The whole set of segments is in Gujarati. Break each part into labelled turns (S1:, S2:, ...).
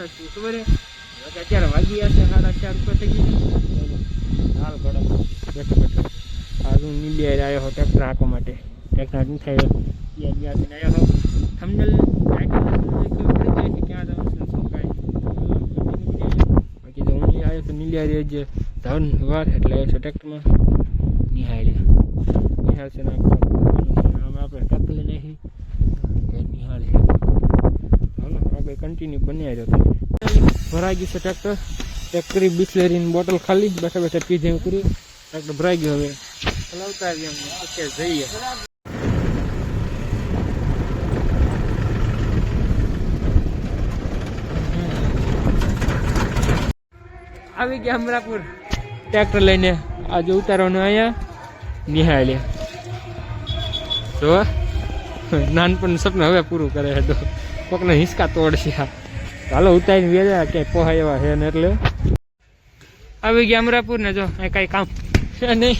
S1: વરસાદ ખબર છે? અત્યારે વાગી હશે છે સાડા ચાર ઉપર થઈ ગઈ હાલ ઘોડા બેઠો બેઠો. હું નીલી આવ્યો હો ટ્રેક્ટર હાંકવા માટે. ટ્રેક્ટર હાંકી થયો યાર આવ્યો હો. થંબનેલ ટાઇટલ ખબર પડી જાય કે ક્યાં જવાનું છે શું કાંઈ. બાકી તો હું આવ્યો તો નીલી જ ધાન વાર એટલે આવ્યો છે ટ્રેક્ટરમાં. નિહાળી નિહાળ ને આમ. આપણે ટ્રેક્ટર લઈને આવી નિહાળી હાલો આપણે કન્ટિન્યુ બન્યા રહ્યો ભરાઈ ગયું છે ટ્રેક્ટર કરી બિસ્લેરીની બોટલ ખાલી બેઠા બેઠા પીધે કરી ટ્રેક્ટર ભરાઈ ગયું હવે. ચલાવતા અમે. જઈએ. આવી ગયા અમરાપુર. ટ્રેક્ટર લઈને આજે ઉતારવાનું અહીંયા. નિહાળ્યા. જો નાનપણનું સપનું હવે પૂરું કરે છે તો કોકને હિંચકા તોડશે હાલો, ઉતારીને વેજા ક્યાંય પોહા એવા છે ને એટલે. આવી ગયા અમરાપુર ને જો અહીં કાંઈ કામ છે નહીં.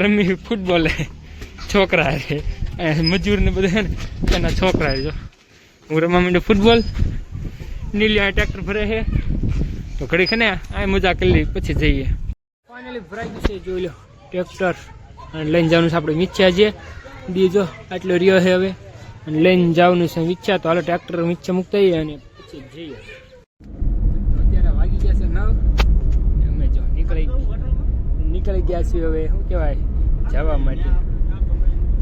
S1: રમી ફૂટબોલ. છોકરા મજૂર ને બધા એના છોકરા જો. હું રમવા માંડ્યો ફૂટબોલ. નીલી આ ટ્રેક્ટર ભરે છે. તો ઘડી ખને આ મજા કરી લઈ પછી જઈએ. ફાઇનલી ભરાઈ ગયું છે, જોઈ લો. ટ્રેક્ટર. લઈને જવાનું છે આપણે મીચ્યા છીએ બીજો આટલો રહ્યો છે હવે. અને લઈને જવાનું છે. ઈચ્છા તો હાલો ટ્રેક્ટર નીચે મૂકતા જઈએ અને પછી જઈએ. અત્યારે વાગી ગયા છે નવ. અમે જો નીકળી નીકળી ગયા છીએ હવે, શું કહેવાય, જવા માટે.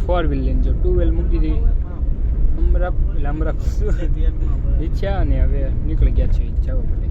S1: ફોર વ્હીલ લઈને જો ટુ વ્હીલ મૂકી દીધી. અમરા અમરાપ. ઈચ્છા અને હવે નીકળી ગયા છીએ જવા માટે.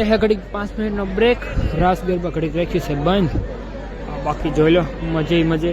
S1: અત્યારે હે ઘડીક પાંચ મિનિટનો બ્રેક રાસ ગરબા ઘડીક રાખ્યું છે, બંધ. બાકી જોઈ લો, મજે મજે.